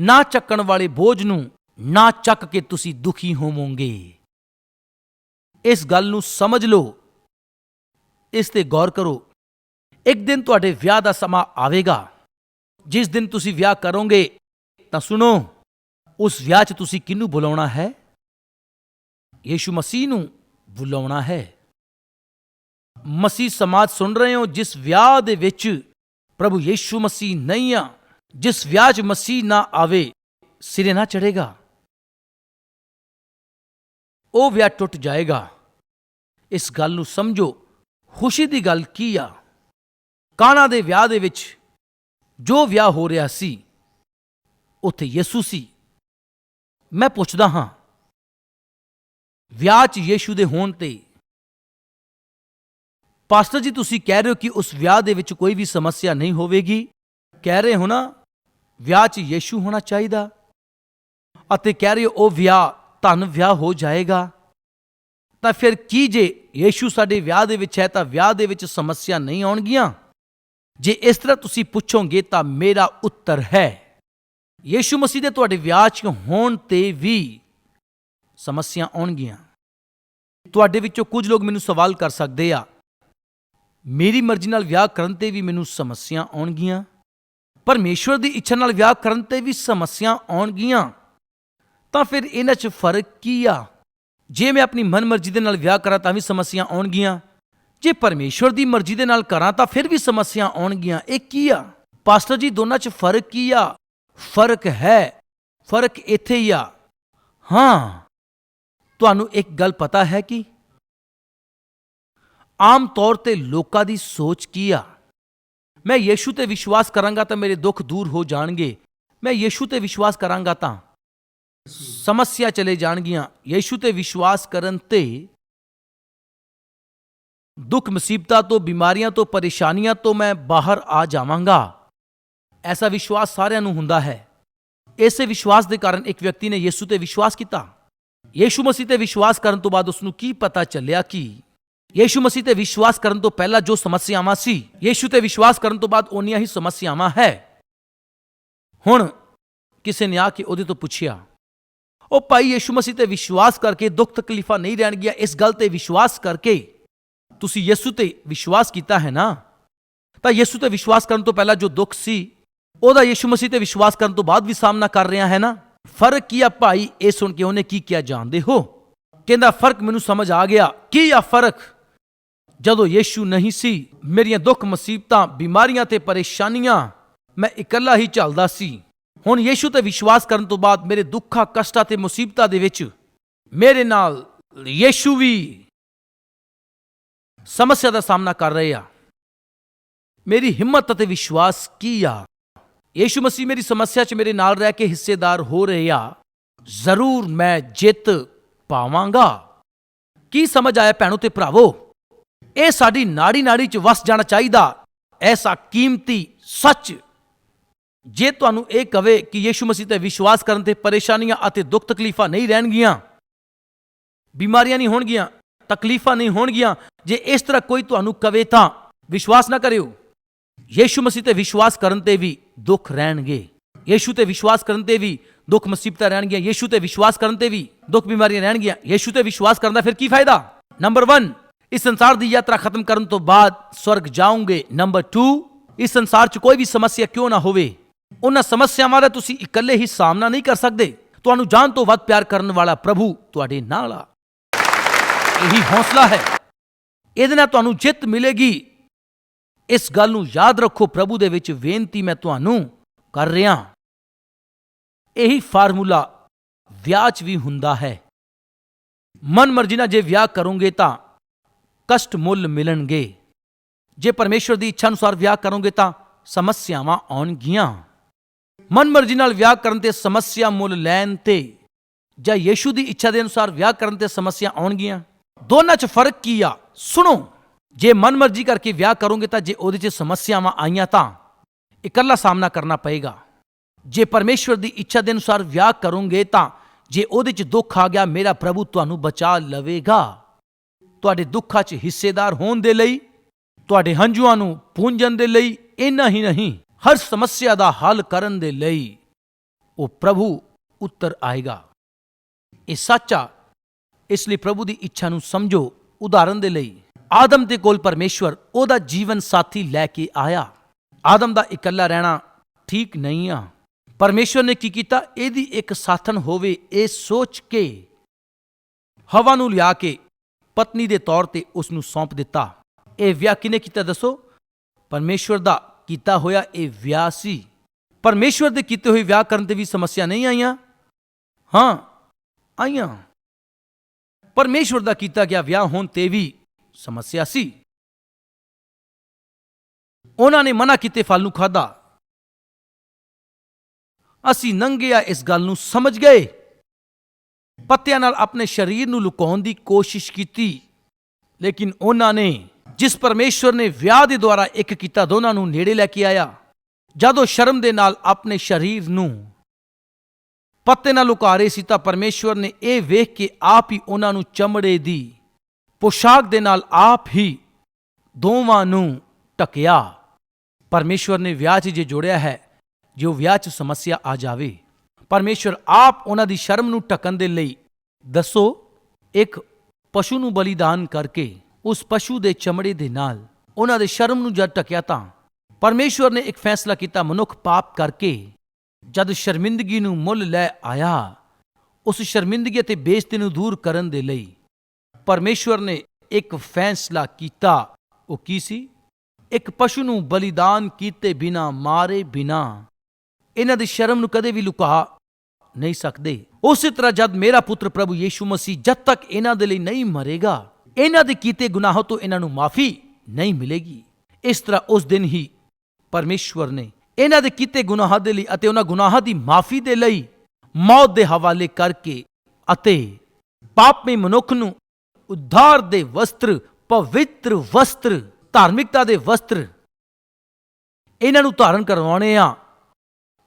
ਨਾ ਚੱਕਣ ਵਾਲੇ ਬੋਝ ਨੂੰ ਨਾ ਚੱਕ ਕੇ ਤੁਸੀਂ ਦੁਖੀ ਹੋਵੋਗੇ। ਇਸ ਗੱਲ ਨੂੰ ਸਮਝ ਲਓ। ਇਸ ਤੇ ਗੌਰ ਕਰੋ। ਇੱਕ ਦਿਨ ਤੁਹਾਡੇ ਵਿਆਹ ਦਾ ਸਮਾਂ ਆਵੇਗਾ। ਜਿਸ ਦਿਨ ਤੁਸੀਂ ਵਿਆਹ ਕਰੋਗੇ, ਤਾਂ ਸੁਣੋ, ਉਸ ਵਿਆਹ 'ਚ ਤੁਸੀਂ ਕਿਹਨੂੰ ਬੁਲਾਉਣਾ ਹੈ? ਯੀਸ਼ੂ ਮਸੀਹ ਨੂੰ ਬੁਲਾਉਣਾ ਹੈ। ਮਸੀਹ ਸਮਾਜ ਸੁਣ ਰਹੇ ਹੋ, ਜਿਸ ਵਿਆਹ ਦੇ ਵਿੱਚ ਪ੍ਰਭੂ ਯੀਸ਼ੂ ਮਸੀਹ ਨਹੀਂ ਆ, ਜਿਸ ਵਿਆਹ 'ਚ ਮਸੀਹ ਨਾ ਆਵੇ, ਸਿਰੇ ਨਾ ਚੜੇਗਾ ਉਹ ਵਿਆਹ ਟੁੱਟ ਜਾਏਗਾ। ਇਸ ਗੱਲ ਨੂੰ ਸਮਝੋ, ਖੁਸ਼ੀ ਦੀ ਗੱਲ ਕੀ ਆ? ਕਾਨਾ ਦੇ ਵਿਆਹ ਦੇ ਵਿੱਚ ਜੋ ਵਿਆਹ ਹੋ ਰਿਹਾ ਸੀ, ਉੱਥੇ ਯਿਸੂ ਸੀ। ਮੈਂ ਪੁੱਛਦਾ ਹਾਂ, ਵਿਆਹ 'ਚ ਯੀਸ਼ੂ ਦੇ ਹੋਣ ਤੇ ਪਾਸਟਰ ਜੀ ਤੁਸੀਂ ਕਹਿ ਰਹੇ ਹੋ ਕਿ ਉਸ ਵਿਆਹ ਦੇ ਵਿੱਚ ਕੋਈ ਵੀ ਸਮੱਸਿਆ ਨਹੀਂ ਹੋਵੇਗੀ? ਕਹਿ ਰਹੇ ਹੋ ਨਾ, ਵਿਆਹ 'ਚ ਯੀਸ਼ੂ ਹੋਣਾ ਚਾਹੀਦਾ। ਅਤੇ ਕਹਿ ਰਹੇ ਹੋ, ਉਹ ਵਿਆਹ ਧਨ ਵਿਆਹ ਹੋ ਜਾਏਗਾ। ਤਾਂ ਫਿਰ ਕੀ ਜੇ ਯੀਸ਼ੂ ਸਾਡੇ ਵਿਆਹ ਦੇ ਵਿੱਚ ਹੈ ਤਾਂ ਵਿਆਹ ਦੇ ਵਿੱਚ ਸਮੱਸਿਆ ਨਹੀਂ ਆਉਣਗੀਆਂ? ਜੇ ਇਸ ਤਰ੍ਹਾਂ ਤੁਸੀਂ ਪੁੱਛੋਗੇ ਤਾਂ ਮੇਰਾ ਉੱਤਰ ਹੈ। ਯੀਸ਼ੂ ਮਸੀਹ ਦੇ ਤੁਹਾਡੇ ਵਿਆਹ 'ਚ ਹੋਣ ਤੇ ਵੀ ਸਮੱਸਿਆ ਆਉਣਗੀਆਂ। ਤੁਹਾਡੇ ਵਿੱਚੋਂ ਕੁਝ ਲੋਕ ਮੈਨੂੰ ਸਵਾਲ ਕਰ ਸਕਦੇ ਆ, ਮੇਰੀ ਮਰਜ਼ੀ ਨਾਲ ਵਿਆਹ ਕਰਨ ਤੇ ਵੀ ਮੈਨੂੰ ਸਮੱਸਿਆ ਆਉਣਗੀਆਂ? ਪਰਮੇਸ਼ਵਰ ਦੀ ਇੱਛਾ ਨਾਲ ਵਿਆਹ ਕਰਨ ਤੇ ਵੀ ਸਮੱਸਿਆ ਆਉਣਗੀਆਂ। ਤਾਂ ਫਿਰ ਇਹਨਾਂ 'ਚ ਫ਼ਰਕ ਕੀ ਆ? ਜੇ ਮੈਂ ਆਪਣੀ ਮਨਮਰਜ਼ੀ ਦੇ ਨਾਲ ਵਿਆਹ ਕਰਾਂ ਤਾਂ ਵੀ ਸਮੱਸਿਆ ਆਉਣਗੀਆਂ। ਜੇ ਪਰਮੇਸ਼ਵਰ ਦੀ ਮਰਜ਼ੀ ਦੇ ਨਾਲ ਕਰਾਂ ਤਾਂ ਫਿਰ ਵੀ ਸਮੱਸਿਆ ਆਉਣਗੀਆਂ। ਇਹ ਕੀ ਆ? ਪਾਸਟਰ ਜੀ, ਦੋਨਾਂ 'ਚ ਫ਼ਰਕ ਕੀ ਆ? ਫ਼ਰਕ ਹੈ। ਫ਼ਰਕ ਇੱਥੇ ਹੀ ਆ। ਹਾਂ। ਤੁਹਾਨੂੰ ਇੱਕ ਗੱਲ ਪਤਾ ਹੈ ਕਿ? ਆਮ ਤੌਰ ਤੇ ਲੋਕਾਂ ਦੀ ਸੋਚ ਕੀ ਆ? ਮੈਂ ਯੀਸ਼ੂ ਤੇ ਵਿਸ਼ਵਾਸ ਕਰਾਂਗਾ ਤਾਂ ਮੇਰੇ ਦੁੱਖ ਦੂਰ ਹੋ ਜਾਣਗੇ। ਮੈਂ ਯੀਸ਼ੂ ਤੇ ਵਿਸ਼ਵਾਸ ਕਰਾਂਗਾ ਤਾਂ ਸਮੱਸਿਆ ਚਲੇ ਜਾਣਗੀਆਂ। ਯੀਸ਼ੂ ਤੇ ਵਿਸ਼ਵਾਸ ਕਰਨ ਤੇ ਦੁੱਖ ਮੁਸੀਬਤਾਂ ਤੋਂ, ਬਿਮਾਰੀਆਂ ਤੋਂ, ਪਰੇਸ਼ਾਨੀਆਂ ਤੋਂ ਮੈਂ ਬਾਹਰ ਆ ਜਾਵਾਂਗਾ। ਐਸਾ ਵਿਸ਼ਵਾਸ ਸਾਰਿਆਂ ਨੂੰ ਹੁੰਦਾ ਹੈ। ਇਸੇ ਵਿਸ਼ਵਾਸ ਦੇ ਕਾਰਨ ਇੱਕ ਵਿਅਕਤੀ ਨੇ ਯੀਸ਼ੂ ਤੇ ਵਿਸ਼ਵਾਸ ਕੀਤਾ। ਯੀਸ਼ੂ ਮਸੀਹ ਤੇ ਵਿਸ਼ਵਾਸ ਕਰਨ ਤੋਂ ਬਾਅਦ ਉਸ ਨੂੰ ਕੀ ਪਤਾ ਚੱਲਿਆ ਕਿ ਯੀਸ਼ੂ ਮਸੀਹ ਤੇ ਵਿਸ਼ਵਾਸ ਕਰਨ ਤੋਂ ਪਹਿਲਾਂ ਜੋ ਸਮੱਸਿਆਵਾਂ ਸੀ, ਯੀਸ਼ੂ ਤੇ ਵਿਸ਼ਵਾਸ ਕਰਨ ਤੋਂ ਬਾਅਦ ਓਨੀਆਂ ਹੀ ਸਮੱਸਿਆਵਾਂ ਹੈ। ਹੁਣ ਕਿਸੇ ਨੇ ਆ ਕੇ ਉਹਦੇ ਤੋਂ ਪੁੱਛਿਆ, ਉਹ ਭਾਈ, ਯੀਸ਼ੂ ਮਸੀਹ ਤੇ ਵਿਸ਼ਵਾਸ ਕਰਕੇ ਦੁੱਖ ਤਕਲੀਫਾਂ ਨਹੀਂ ਰਹਿਣਗੀਆਂ, ਇਸ ਗੱਲ ਤੇ ਵਿਸ਼ਵਾਸ ਕਰਕੇ ਤੁਸੀਂ ਯਿਸੂ ਤੇ ਵਿਸ਼ਵਾਸ ਕੀਤਾ ਹੈ ਨਾ? ਤਾਂ ਯਿਸੂ ਤੇ ਵਿਸ਼ਵਾਸ ਕਰਨ ਤੋਂ ਪਹਿਲਾਂ ਜੋ ਦੁੱਖ ਸੀ, ਉਹਦਾ ਯਿਸੂ ਮਸੀਹ ਤੇ ਵਿਸ਼ਵਾਸ ਕਰਨ ਤੋਂ ਬਾਅਦ ਵੀ ਸਾਹਮਣਾ ਕਰ ਰਿਹਾ ਹੈ ਨਾ? ਫ਼ਰਕ ਕੀ ਆ ਭਾਈ? ਇਹ ਸੁਣ ਕੇ ਉਹਨੇ ਕੀ ਕਿਹਾ ਜਾਣਦੇ ਹੋ? ਕਹਿੰਦਾ, ਫ਼ਰਕ ਮੈਨੂੰ ਸਮਝ ਆ ਗਿਆ। ਕੀ ਆ ਫ਼ਰਕ? ਜਦੋਂ ਯੀਸ਼ੂ ਨਹੀਂ ਸੀ, ਮੇਰੀਆਂ ਦੁੱਖ ਮੁਸੀਬਤਾਂ, ਬਿਮਾਰੀਆਂ ਤੇ ਪਰੇਸ਼ਾਨੀਆਂ, ਮੈਂ ਇਕੱਲਾ ਹੀ ਝੱਲਦਾ ਸੀ। ਹੁਣ ਯੀਸ਼ੂ ਤੇ ਵਿਸ਼ਵਾਸ ਕਰਨ ਤੋਂ ਬਾਅਦ ਮੇਰੇ ਦੁੱਖਾਂ, ਕਸ਼ਟਾਂ ਤੇ ਮੁਸੀਬਤਾਂ ਦੇ ਵਿੱਚ ਮੇਰੇ ਨਾਲ ਯੀਸ਼ੂ ਵੀ ਸਮੱਸਿਆ ਦਾ ਸਾਹਮਣਾ ਕਰ ਰਹੇ ਆ। ਮੇਰੀ ਹਿੰਮਤ ਅਤੇ ਵਿਸ਼ਵਾਸ ਕੀ ਆ? ਯੀਸ਼ੂ ਮਸੀਹ ਮੇਰੀ ਸਮੱਸਿਆ 'ਚ ਮੇਰੇ ਨਾਲ ਰਹਿ ਕੇ ਹਿੱਸੇਦਾਰ ਹੋ ਰਹੇ ਆ। ਜ਼ਰੂਰ ਮੈਂ ਜਿੱਤ ਪਾਵਾਂਗਾ। ਕੀ ਸਮਝ ਆਇਆ ਭੈਣੋ ਤੇ ਭਰਾਵੋ? ਇਹ ਸਾਡੀ ਨਾੜੀ ਨਾੜੀ 'ਚ ਵਸ ਜਾਣਾ ਚਾਹੀਦਾ। ਐਸਾ ਕੀਮਤੀ ਸੱਚ। ਜੇ ਤੁਹਾਨੂੰ ਇਹ ਕਵੇ ਕਿ ਯੀਸ਼ੂ ਮਸੀਹ ਤੇ ਵਿਸ਼ਵਾਸ ਕਰਨ ਤੇ ਪਰੇਸ਼ਾਨੀਆਂ ਅਤੇ ਦੁੱਖ ਤਕਲੀਫਾਂ ਨਹੀਂ ਰਹਿਣਗੀਆਂ, ਬਿਮਾਰੀਆਂ ਨਹੀਂ ਹੋਣਗੀਆਂ, ਤਕਲੀਫਾਂ ਨਹੀਂ ਹੋਣਗੀਆਂ ਜੇ ਇਸ ਤਰ੍ਹਾਂ ਕੋਈ ਤੁਹਾਨੂੰ ਕਵੇ ਤਾਂ ਵਿਸ਼ਵਾਸ ਨਾ ਕਰਿਓ। ਯੀਸ਼ੂ ਮਸੀਹ ਤੇ ਵਿਸ਼ਵਾਸ ਕਰਨ ਤੇ ਵੀ ਦੁੱਖ ਰਹਿਣਗੇ। ਯੀਸ਼ੂ ਤੇ ਵਿਸ਼ਵਾਸ ਕਰਨ ਤੇ ਵੀ ਦੁੱਖ ਮੁਸੀਬਤਾਂ ਰਹਿਣਗੀਆਂ। ਯੀਸ਼ੂ ਤੇ ਵਿਸ਼ਵਾਸ ਕਰਨ ਤੇ ਵੀ ਦੁੱਖ ਬਿਮਾਰੀਆਂ ਰਹਿਣਗੀਆਂ। ਯੀਸ਼ੂ ਤੇ ਵਿਸ਼ਵਾਸ ਕਰਨ ਦਾ ਫਿਰ ਕੀ ਫਾਇਦਾ? ਨੰਬਰ 1 ਇਸ ਸੰਸਾਰ ਦੀ ਯਾਤਰਾ ਖਤਮ ਕਰਨ ਤੋਂ ਬਾਅਦ ਸਵਰਗ ਜਾਓਗੇ। ਨੰਬਰ 2 ਇਸ ਸੰਸਾਰ 'ਚ ਕੋਈ ਵੀ ਸਮੱਸਿਆ ਕਿਉਂ ਨਾ ਹੋਵੇ? ਉਹਨਾਂ ਸਮੱਸਿਆਵਾਂ ਦਾ ਤੁਸੀਂ ਇਕੱਲੇ ਹੀ ਸਾਹਮਣਾ ਨਹੀਂ ਕਰ ਸਕਦੇ। ਤੁਹਾਨੂੰ ਜਾਨ ਤੋਂ ਵੱਧ ਪਿਆਰ ਕਰਨ ਵਾਲਾ ਪ੍ਰਭੂ ਤੁਹਾਡੇ ਨਾਲ ਆ। ਇਹੀ ਹੌਸਲਾ ਹੈ। ਇਹਦੇ ਨਾਲ ਤੁਹਾਨੂੰ ਜਿੱਤ ਮਿਲੇਗੀ। ਇਸ ਗੱਲ ਨੂੰ ਯਾਦ ਰੱਖੋ ਪ੍ਰਭੂ ਦੇ ਵਿੱਚ ਬੇਨਤੀ ਮੈਂ ਤੁਹਾਨੂੰ ਕਰ ਰਿਹਾ। ਇਹੀ ਫਾਰਮੂਲਾ ਵਿਆਹ 'ਚ ਵੀ ਹੁੰਦਾ ਹੈ। ਮਨ ਮਰਜ਼ੀ ਨਾਲ ਜੇ ਵਿਆਹ ਕਰੋਗੇ ਤਾਂ ਕਸ਼ਟ ਮੁੱਲ ਮਿਲਣਗੇ। ਜੇ ਪਰਮੇਸ਼ਵਰ ਦੀ ਇੱਛਾ ਅਨੁਸਾਰ ਵਿਆਹ ਕਰੋਗੇ ਤਾਂ ਸਮੱਸਿਆਵਾਂ ਆਉਣਗੀਆਂ। ਮਨ ਮਰਜ਼ੀ ਨਾਲ ਵਿਆਹ ਕਰਨ ਤੇ ਸਮੱਸਿਆ ਮੁੱਲ ਲੈਣ ਤੇ ਜਾਂ ਯੀਸ਼ੂ ਦੀ ਇੱਛਾ ਦੇ ਅਨੁਸਾਰ ਵਿਆਹ ਕਰਨ ਤੇ ਸਮੱਸਿਆ ਆਉਣਗੀਆਂ। ਦੋਨਾਂ 'ਚ ਫ਼ਰਕ ਕੀ ਆ? ਸੁਣੋ। ਜੇ ਮਨ ਮਰਜ਼ੀ ਕਰਕੇ ਵਿਆਹ ਕਰੋਗੇ ਤਾਂ ਜੇ ਉਹਦੇ 'ਚ ਸਮੱਸਿਆਵਾਂ ਆਈਆਂ ਤਾਂ ਇਕੱਲਾ ਸਾਹਮਣਾ ਕਰਨਾ ਪਏਗਾ। ਜੇ ਪਰਮੇਸ਼ਵਰ ਦੀ ਇੱਛਾ ਦੇ ਅਨੁਸਾਰ ਵਿਆਹ ਕਰੋਗੇ ਤਾਂ ਜੇ ਉਹਦੇ 'ਚ ਦੁੱਖ ਆ ਗਿਆ, ਮੇਰਾ ਪ੍ਰਭੂ ਤੁਹਾਨੂੰ ਬਚਾ ਲਵੇਗਾ। ਤੁਹਾਡੇ ਦੁੱਖਾਂ 'ਚ ਹਿੱਸੇਦਾਰ ਹੋਣ ਦੇ ਲਈ, ਤੁਹਾਡੇ ਹੰਝੂਆਂ ਨੂੰ ਪੂੰਝਣ ਦੇ ਲਈ, ਇੰਨਾ ਹੀ ਨਹੀਂ, ਹਰ ਸਮੱਸਿਆ ਦਾ ਹੱਲ ਕਰਨ ਦੇ ਲਈ ਉਹ ਪ੍ਰਭੂ ਉੱਤਰ ਆਏਗਾ। ਇਹ ਸੱਚਾ ਇਸ ਲਈ ਪ੍ਰਭੂ ਦੀ ਇੱਛਾ ਨੂੰ ਸਮਝੋ। ਉਦਾਹਰਨ ਦੇ ਲਈ, ਆਦਮ ਦੇ ਕੋਲ ਪਰਮੇਸ਼ਵਰ ਉਹਦਾ ਜੀਵਨ ਸਾਥੀ ਲੈ ਕੇ ਆਇਆ। ਆਦਮ ਦਾ ਇਕੱਲਾ ਰਹਿਣਾ ਠੀਕ ਨਹੀਂ ਆ। ਪਰਮੇਸ਼ਵਰ ਨੇ ਕੀ ਕੀਤਾ? ਇਹਦੀ ਇੱਕ ਸਾਥਣ ਹੋਵੇ ਇਹ ਸੋਚ ਕੇ ਹਵਾ ਨੂੰ ਲਿਆ ਕੇ ਪਤਨੀ ਦੇ ਤੌਰ ਤੇ ਉਸ ਨੂੰ ਸੌਂਪ ਦਿੱਤਾ। ਇਹ ਵਿਆਹ ਕਿਨੇ ਕੀਤਾ ਦੱਸੋ? ਪਰਮੇਸ਼ਵਰ ਦਾ ਕੀਤਾ ਹੋਇਆ ਇਹ ਵਿਆਹ ਸੀ। ਪਰਮੇਸ਼ਵਰ ਦੇ ਕੀਤੇ ਹੋਏ ਵਿਆਹ ਕਰਨ ਤੇ ਵੀ ਸਮੱਸਿਆ ਨਹੀਂ ਆਈਆਂ? ਹਾਂ, ਆਈਆਂ। ਪਰਮੇਸ਼ਵਰ ਦਾ ਕੀਤਾ ਗਿਆ ਵਿਆਹ ਹੋਣ ਤੇ ਵੀ ਸਮੱਸਿਆ ਸੀ। ਉਹਨਾਂ ਨੇ ਮਨਾ ਕੀਤੇ ਫਲ ਨੂੰ ਖਾਦਾ ਅਸੀਂ ਨੰਗਿਆ ਇਸ ਗੱਲ ਨੂੰ ਸਮਝ ਗਏ। ਪੱਤਿਆਂ ਨਾਲ ਆਪਣੇ ਸਰੀਰ ਨੂੰ ਲੁਕਾਉਣ ਦੀ ਕੋਸ਼ਿਸ਼ ਕੀਤੀ। ਲੇਕਿਨ ਉਹਨਾਂ ਨੇ ਜਿਸ ਪਰਮੇਸ਼ਵਰ ਨੇ ਵਿਆਹ ਦੇ ਦੁਆਰਾ ਇੱਕ ਕੀਤਾ, ਦੋਨਾਂ ਨੂੰ ਨੇੜੇ ਲੈ ਕੇ ਆਇਆ। ਜਦੋਂ ਸ਼ਰਮ ਦੇ ਨਾਲ ਆਪਣੇ ਸਰੀਰ ਨੂੰ ਪੱਤੇ ਨਾਲ ਲੁਕਾ ਰਹੇ ਸੀ ਤਾਂ ਪਰਮੇਸ਼ਵਰ ਨੇ ਇਹ ਵੇਖ ਕੇ ਆਪ ਹੀ ਉਹਨਾਂ ਨੂੰ ਚਮੜੇ ਦੀ ਪੋਸ਼ਾਕ ਦੇ ਨਾਲ ਆਪ ਹੀ ਦੋਵਾਂ ਨੂੰ ਟਕਿਆ ਪਰਮੇਸ਼ਵਰ ਨੇ ਵਿਆਹ 'ਚ ਜੇ ਜੋੜਿਆ ਹੈ, ਜੇ ਉਹ ਵਿਆਹ 'ਚ ਸਮੱਸਿਆ ਆ ਜਾਵੇ, ਪਰਮੇਸ਼ਵਰ ਆਪ ਉਹਨਾਂ ਦੀ ਸ਼ਰਮ ਨੂੰ ਟਕਣ ਦੇ ਲਈ ਦੱਸੋ, ਇੱਕ ਪਸ਼ੂ ਨੂੰ ਬਲੀਦਾਨ ਕਰਕੇ ਉਸ ਪਸ਼ੂ ਦੇ ਚਮੜੇ ਦੇ ਨਾਲ ਉਹਨਾਂ ਦੇ ਸ਼ਰਮ ਨੂੰ ਜਦ ਟਕਿਆ ਤਾਂ ਪਰਮੇਸ਼ਵਰ ਨੇ ਇੱਕ ਫੈਸਲਾ ਕੀਤਾ, ਮਨੁੱਖ ਪਾਪ ਕਰਕੇ ਜਦ ਸ਼ਰਮਿੰਦਗੀ ਨੂੰ ਮੁੱਲ ਲੈ ਆਇਆ, ਉਸ ਸ਼ਰਮਿੰਦਗੀ ਅਤੇ ਬੇਇੱਜ਼ਤੀ ਨੂੰ ਦੂਰ ਕਰਨ ਦੇ ਲਈ ਪਰਮੇਸ਼ਵਰ ਨੇ ਇੱਕ ਫੈਸਲਾ ਕੀਤਾ। ਉਹ ਕੀ ਸੀ? ਇੱਕ ਪਸ਼ੂ ਨੂੰ ਬਲੀਦਾਨ ਕੀਤੇ ਬਿਨਾ, ਮਾਰੇ ਬਿਨਾ। ਇਹਨਾਂ ਦੀ ਸ਼ਰਮ ਨੂੰ ਕਦੇ ਵੀ ਲੁਕਾ ਨਹੀਂ ਸਕਦੇ। ਉਸੇ ਤਰ੍ਹਾਂ ਜਦ ਮੇਰਾ ਪੁੱਤਰ ਪ੍ਰਭੂ ਯੀਸ਼ੂ ਮਸੀਹ ਜਦ ਤੱਕ ਇਹਨਾਂ ਦੇ ਲਈ ਨਹੀਂ ਮਰੇਗਾ, ਇਹਨਾਂ ਦੇ ਕੀਤੇ ਗੁਨਾਹਾਂ ਤੋਂ ਇਹਨਾਂ ਨੂੰ ਮਾਫੀ ਨਹੀਂ ਮਿਲੇਗੀ। ਇਸ ਤਰ੍ਹਾਂ ਉਸ ਦਿਨ ਹੀ ਪਰਮੇਸ਼ਵਰ ਨੇ ਇਹਨਾਂ ਦੇ ਕੀਤੇ ਗੁਨਾਹਾਂ ਦੇ ਲਈ ਅਤੇ ਉਹਨਾਂ ਗੁਨਾਹਾਂ ਦੀ ਮਾਫੀ ਦੇ ਲਈ ਮੌਤ ਦੇ ਹਵਾਲੇ ਕਰਕੇ ਅਤੇ ਪਾਪੀ ਮਨੁੱਖ ਨੂੰ ਉਧਾਰ ਦੇ ਵਸਤਰ, ਪਵਿੱਤਰ ਵਸਤਰ, ਧਾਰਮਿਕਤਾ ਦੇ ਵਸਤਰ ਇਹਨਾਂ ਨੂੰ ਧਾਰਨ ਕਰਵਾਉਣੇ ਆ।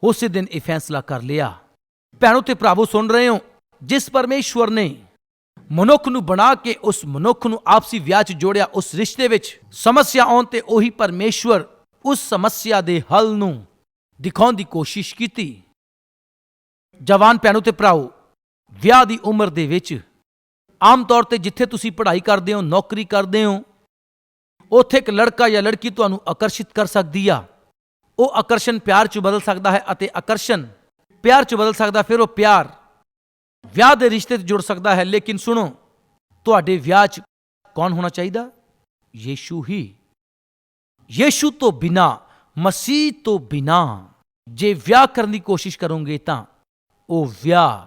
ਉਸੇ ਦਿਨ ਇਹ ਫੈਸਲਾ ਕਰ ਲਿਆ। ਭੈਣੋ, ਤੇ ਭਰਾਵੋ, ਸੁਣ ਰਹੇ ਹੋ, ਜਿਸ ਪਰਮੇਸ਼ਵਰ ਨੇ ਮਨੁੱਖ ਨੂੰ ਬਣਾ ਕੇ ਉਸ ਮਨੁੱਖ ਨੂੰ ਆਪਸੀ ਵਿਆਹ 'ਚ ਜੋੜਿਆ ਉਸ ਰਿਸ਼ਤੇ ਵਿੱਚ, ਸਮੱਸਿਆ ਆਉਣ ਤੇ ਉਹੀ ਪਰਮੇਸ਼ਵਰ ਉਸ ਸਮੱਸਿਆ ਦੇ ਹੱਲ ਨੂੰ ਦਿਖਾਉਣ ਦੀ ਕੋਸ਼ਿਸ਼ ਕੀਤੀ। ਜਵਾਨ ਭੈਣੋ ਤੇ ਭਰਾਓ, ਵਿਆਹ ਦੀ ਉਮਰ ਦੇ ਵਿੱਚ ਆਮ ਤੌਰ ਤੇ ਜਿੱਥੇ ਤੁਸੀਂ ਪੜ੍ਹਾਈ ਕਰਦੇ ਹੋ, ਨੌਕਰੀ ਕਰਦੇ ਹੋ, ਉੱਥੇ ਇੱਕ ਲੜਕਾ ਜਾਂ ਲੜਕੀ ਤੁਹਾਨੂੰ ਆਕਰਸ਼ਿਤ ਕਰ ਸਕਦੀ ਆ। ਉਹ ਆਕਰਸ਼ਣ ਪਿਆਰ 'ਚ ਬਦਲ ਸਕਦਾ ਹੈ ਅਤੇ ਆਕਰਸ਼ਣ ਪਿਆਰ 'ਚ ਬਦਲ ਸਕਦਾ, ਫਿਰ ਉਹ ਪਿਆਰ ਵਿਆਹ ਦੇ ਰਿਸ਼ਤੇ 'ਚ ਜੁੜ ਸਕਦਾ ਹੈ। ਲੇਕਿਨ ਸੁਣੋ, ਤੁਹਾਡੇ ਵਿਆਹ 'ਚ ਕੌਣ ਹੋਣਾ ਚਾਹੀਦਾ? ਯੀਸ਼ੂ ਹੀ। ਯੀਸ਼ੂ ਤੋਂ ਬਿਨਾ, ਮਸੀਹ ਤੋਂ ਬਿਨਾ, ਜੇ ਵਿਆਹ ਕਰਨ ਦੀ ਕੋਸ਼ਿਸ਼ ਕਰੋਗੇ ਤਾਂ ਉਹ ਵਿਆਹ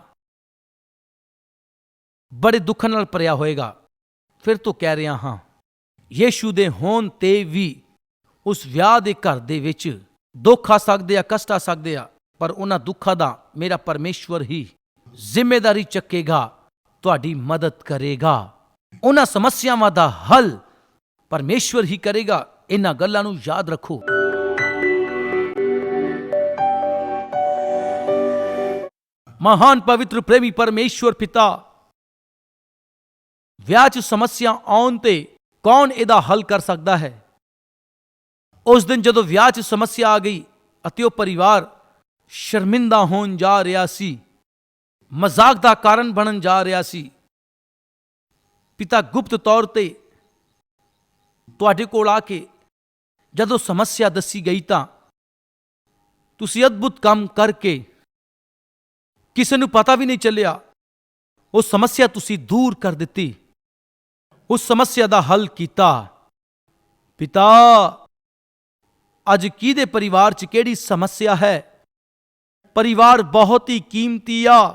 ਬੜੇ ਦੁੱਖ ਨਾਲ ਭਰਿਆ ਹੋਏਗਾ। ਫਿਰ ਤੋਂ ਕਹਿ ਰਿਹਾ ਹਾਂ, ਯੀਸ਼ੂ ਦੇ ਹੋਣ ਤੇ ਵੀ ਉਸ ਵਿਆਹ ਦੇ ਘਰ ਦੇ ਵਿੱਚ ਦੁੱਖ ਆ ਸਕਦੇ ਆ, ਕਸ਼ਟ ਆ ਸਕਦੇ ਆ, ਪਰ ਉਹਨਾਂ ਦੁੱਖਾਂ ਦਾ ਮੇਰਾ ਪਰਮੇਸ਼ਵਰ ਹੀ ਜ਼ਿੰਮੇਵਾਰੀ ਚੱਕੇਗਾ, ਤੁਹਾਡੀ ਮਦਦ ਕਰੇਗਾ। ਉਹਨਾਂ ਸਮੱਸਿਆਵਾਂ ਦਾ ਹੱਲ ਪਰਮੇਸ਼ਵਰ ਹੀ ਕਰੇਗਾ। ਇਹਨਾਂ ਗੱਲਾਂ ਨੂੰ ਯਾਦ ਰੱਖੋ। ਮਹਾਨ ਪਵਿੱਤਰ ਪ੍ਰੇਮੀ ਪਰਮੇਸ਼ਵਰ ਪਿਤਾ, ਵਿਆਹ 'ਚ ਸਮੱਸਿਆ ਆਉਣ ਤੇ ਕੌਣ ਇਹਦਾ ਹੱਲ ਕਰ ਸਕਦਾ ਹੈ? ਉਸ ਦਿਨ ਜਦੋਂ ਵਿਆਹ 'ਚ ਸਮੱਸਿਆ ਆ ਗਈ ਅਤੇ ਉਹ ਪਰਿਵਾਰ ਸ਼ਰਮਿੰਦਾ ਹੋਣ ਜਾ ਰਿਹਾ ਸੀ, ਮਜ਼ਾਕ ਦਾ ਕਾਰਨ ਬਣਨ ਜਾ ਰਿਹਾ ਸੀ, ਪਿਤਾ ਗੁਪਤ ਤੌਰ ਤੇ ਤੁਹਾਡੇ ਕੋਲ ਆ ਕੇ ਜਦੋਂ ਸਮੱਸਿਆ ਦੱਸੀ ਗਈ ਤਾਂ ਤੁਸੀਂ ਅਦਭੁਤ ਕੰਮ ਕਰਕੇ ਕਿਸੇ ਨੂੰ ਪਤਾ ਵੀ ਨਹੀਂ ਚੱਲਿਆ। ਉਹ ਸਮੱਸਿਆ ਤੁਸੀਂ ਦੂਰ ਕਰ ਦਿੱਤੀ। ਉਸ ਸਮੱਸਿਆ ਦਾ ਹੱਲ ਕੀਤਾ। ਪਿਤਾ, ਅੱਜ ਕਿਹਦੇ ਪਰਿਵਾਰ 'ਚ ਕਿਹੜੀ ਸਮੱਸਿਆ ਹੈ? ਪਰਿਵਾਰ ਬਹੁਤ ਹੀ ਕੀਮਤੀ ਆ।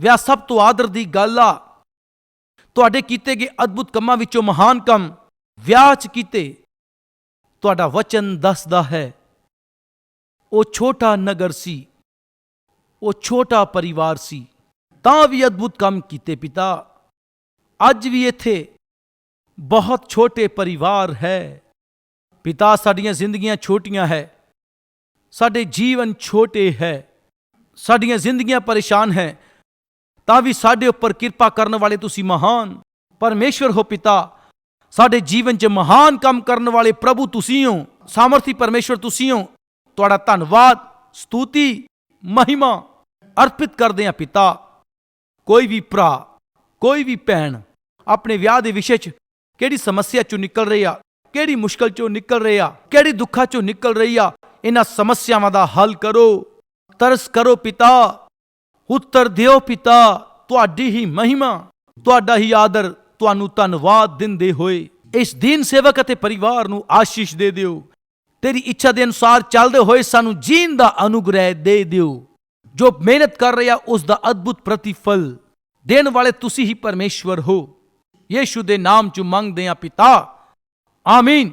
ਵਿਆਹ ਸਭ ਤੋਂ ਆਦਰ ਦੀ ਗੱਲ ਆ। ਤੁਹਾਡੇ ਕੀਤੇ ਗਏ ਅਦਭੁਤ ਕੰਮਾਂ ਵਿੱਚੋਂ ਮਹਾਨ ਕੰਮ ਵਿਆਹ 'ਚ ਕੀਤੇ। ਤੁਹਾਡਾ ਵਚਨ ਦੱਸਦਾ ਹੈ। ਉਹ ਛੋਟਾ ਨਗਰ ਸੀ। ਉਹ ਛੋਟਾ ਪਰਿਵਾਰ ਸੀ। ਤਾਂ ਵੀ ਅਦਭੁਤ ਕੰਮ ਕੀਤੇ ਪਿਤਾ। ਅੱਜ ਵੀ ਇੱਥੇ ਬਹੁਤ ਛੋਟੇ ਪਰਿਵਾਰ ਹੈ। ਪਿਤਾ ਸਾਡੀਆਂ ਜ਼ਿੰਦਗੀਆਂ ਛੋਟੀਆਂ ਹੈ। ਸਾਡੇ ਜੀਵਨ ਛੋਟੇ ਹੈ। ਸਾਡੀਆਂ ਜ਼ਿੰਦਗੀਆਂ ਪਰੇਸ਼ਾਨ ਹੈ। ਤਾਂ ਵੀ ਸਾਡੇ ਉੱਪਰ ਕਿਰਪਾ ਕਰਨ ਵਾਲੇ ਤੁਸੀਂ ਮਹਾਨ ਪਰਮੇਸ਼ਵਰ ਹੋ ਪਿਤਾ। ਸਾਡੇ ਜੀਵਨ 'ਚ ਮਹਾਨ ਕੰਮ ਕਰਨ ਵਾਲੇ ਪ੍ਰਭੂ ਤੁਸੀਂ ਹੋ, ਸਾਮਰਥੀ ਪਰਮੇਸ਼ਵਰ ਤੁਸੀਂ ਹੋ। ਤੁਹਾਡਾ ਧੰਨਵਾਦ, ਸਤੂਤੀ, ਮਹਿਮਾ ਅਰਪਿਤ ਕਰਦੇ ਹਾਂ ਪਿਤਾ। ਕੋਈ ਵੀ ਭਰਾ, ਕੋਈ ਵੀ ਭੈਣ ਆਪਣੇ ਵਿਆਹ ਦੇ ਵਿਸ਼ੇ 'ਚ ਕਿਹੜੀ ਸਮੱਸਿਆ 'ਚੋਂ ਨਿਕਲ ਰਹੀ ਆ, ਕਿਹੜੀ ਮੁਸ਼ਕਲ 'ਚੋਂ ਨਿਕਲ ਰਹੀ ਆ, ਕਿਹੜੀ ਦੁੱਖਾਂ 'ਚੋਂ ਨਿਕਲ ਰਹੀ ਆ, ਇਹਨਾਂ ਸਮੱਸਿਆਵਾਂ ਦਾ ਹੱਲ ਕਰੋ। ਤਰਸ ਕਰੋ ਪਿਤਾ। ਉੱਤਰ ਦਿਓ ਪਿਤਾ, ਤੁਹਾਡੀ ਹੀ ਮਹਿਮਾ, ਤੁਹਾਡਾ ਹੀ ਆਦਰ। ਤੁਹਾਨੂੰ ਧੰਨਵਾਦ ਦਿੰਦੇ ਹੋਏ, ਇਸ ਦੀਨ ਸੇਵਕ ਅਤੇ ਪਰਿਵਾਰ ਨੂੰ ਆਸ਼ੀਸ਼ ਦੇ ਦਿਓ। ਤੇਰੀ ਇੱਛਾ ਦੇ ਅਨੁਸਾਰ ਚੱਲਦੇ ਹੋਏ ਸਾਨੂੰ ਜੀਣ ਦਾ ਅਨੁਗ੍ਰਹਿ ਦੇ ਦਿਓ। ਜੋ ਮਿਹਨਤ ਕਰ ਰਿਹਾ, ਉਸ ਦਾ ਅਦਭੁਤ ਪ੍ਰਤੀਫਲ ਦੇਣ ਵਾਲੇ ਤੁਸੀਂ ਹੀ ਪਰਮੇਸ਼ਵਰ ਹੋ। ਯੀਸ਼ੂ ਦੇ ਨਾਮ ਚ ਮੰਗਦੇ ਆ ਪਿਤਾ। ਆਮੀਨ।